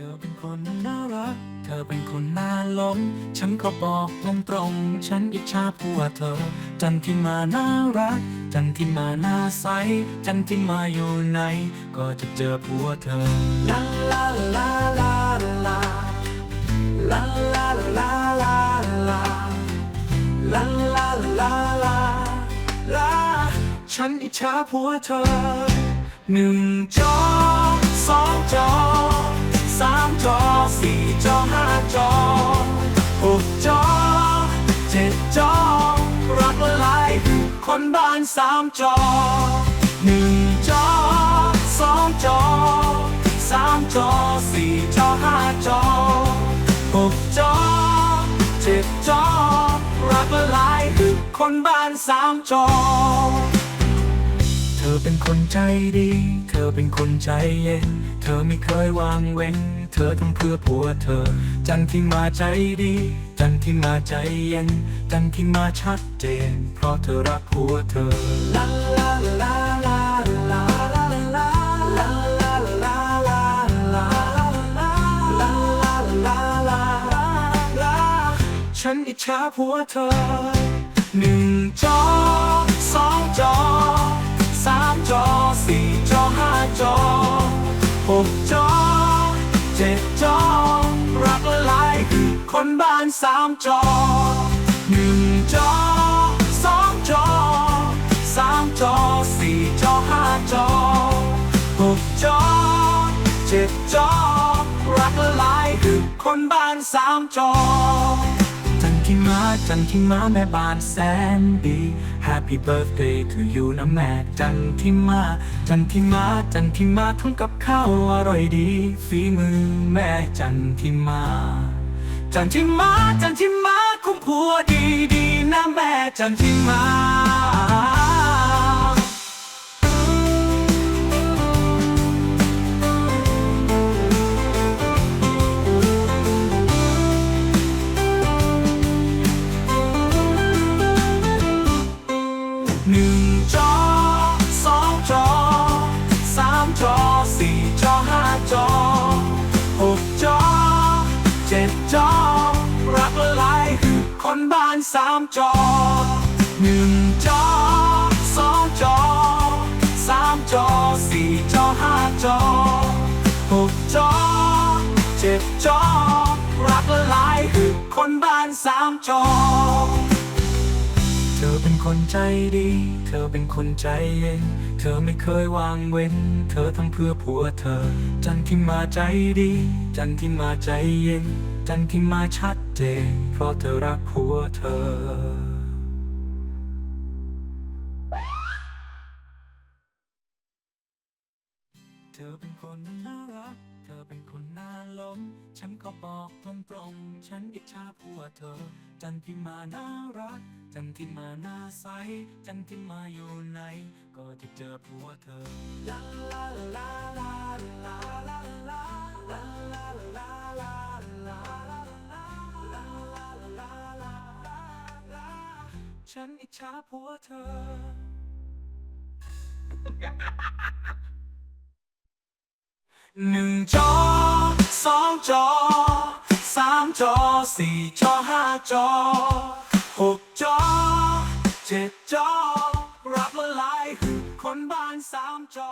ธอเป็นคนน่ารัก เธอเป็นคนน่าหลง ฉันก็บอกตรงตรงๆฉันอิจฉาผัวเธอ จันที่มาน่ารัก จันที่มาน้าใส จันที่มาอยู่ไหน ก็จะเจอผัวเธอ ลาลาลาลาลา ลาลาลาลาลา ลาลาลาลาลา ฉันอิจฉาผัวเธอหนึ่งจอสองจอ คนบ้านสามจอหนึ่งจอสองจอสามจอสี่จอห้าจอหกจอเจ็ดจอรักละลายคนบ้านสามจอ เธอเป็นคนใจดี เธอเป็นคนใจเย็น เธอไม่เคยวางเว้น เธอต้องเพื่อผัวเธอ จันที่มาใจดี จันที่มาใจเย็น จันที่มาชัดเจน เพราะเธอรักผัวเธอลาลาลาลาลาฉันอิจฉาผัวเธอหนึ่งจอสองจอสามจอสี่จอห้าจอหกจอ เจ็ดจอ รักละลายคือคนบ้านสามจอหนึ่งจอสองจอสามจอสี่จอห้าจอหกจอเจ็ดจอ รักละลายคือคนบ้านสามจอ จันทิมาจันทิมาแม่บ้านแสนดี Happy birthday to you นะแม่จันทิมา จันทิมาจันทิมาทำกับข้าวอร่อยดีฝีมือแม่จันทิมา จันทิมาจันทิมาคุ้มผัวดีดีๆนะแม่จันทิมา สามจอหนึ่งจอสองจอสามจอสี่จอห้าจอหกจอเจ็ดจอรักละลายคือคนบ้านสามจอ เธอเป็นคนใจดี เธอเป็นคนใจเย็น เธอไม่เคยวางเว้น เธอทำเพื่อผัวเธอ จันที่มาใจดี จันที่มาใจเย็น จันที่มาชัดเจน เพราะเธอรักผัวเธอเธอเป็นคนน่ารัก เธอเป็นคนน่าหลงฉันก็บอกตรงตรงๆฉันอิจฉาผัวเธอ จันที่มาน่ารัก จันที่มาน้าใส จันที่มาอยู่ไหน ก็จะเจอผัวเธอ ลาลาลา ฉันอิจฉาผัวเธอ หนึ่งจอสองจอสามจอสี่จอห้าจอหกจอเจ็ดจอรับละลายคือคนบ้านสามจอ